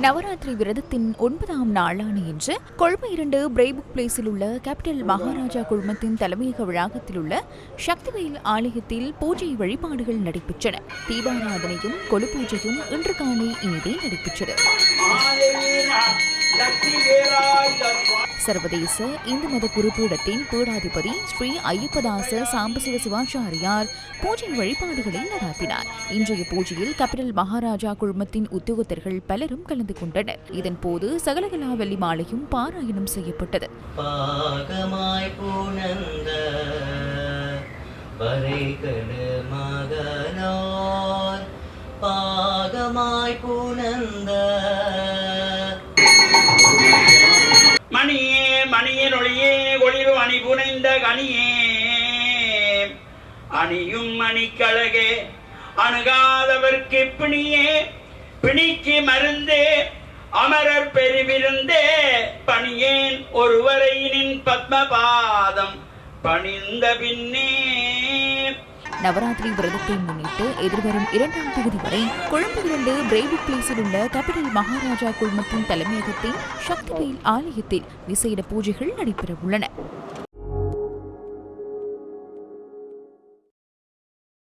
நவராத்திரி விரதத்தின் ஒன்பதாம் நாளான இன்று கொழும்பு இரண்டு பிரேபுக் பிளேஸில் உள்ள கேபிட்டல் மகாராஜா குழுமத்தின் தலைமையக வளாகத்தில் உள்ள சக்திவேல் ஆலயத்தில் பூஜை வழிபாடுகள் நடைபெற்றன. தீபாராதனையும் கொலு பூஜையும் இன்று காலை இங்கே நடைபெற்றது சர்வதேச இந்து மத குருபீடத்தின் பீடாதிபதி ஸ்ரீ ஐயப்பதாச சாம்பசிவ சிவாச்சாரியார் பூஜை வழிபாடுகளை நடாத்தினார். இன்றைய பூஜையில் கபிரல் மகாராஜா குழுமத்தின் உத்தியோகத்தர்கள் பலரும் கலந்து கொண்டனர். இதன்போது சகலகலாவல்லி மாலையும் பாராயணம் செய்யப்பட்டது. பாகமாய் பூனந்த அணி புனைந்த கனியே. அணியும் மணிக்கழகே அணுகாதவர்க்கு பிணியே. பிணிக்கு மருந்தே. அமரர் பெருவிருந்தே. பணியேன் ஒருவரையினின் பத்மபாதம் பணிந்த பின்னே. நவராத்திரி விரதத்தை முன்னிட்டு எதிர்வரும் இரண்டாம் தொகுதி வரை கொழும்பிலிருந்து இரண்டு பிளேஸில் உள்ள கேபிட்டல் மகாராஜா குழுமத்தின் தலைமையகத்தின் சக்திவேல் ஆலயத்தில் விசேட பூஜைகள் நடைபெறவுள்ளன.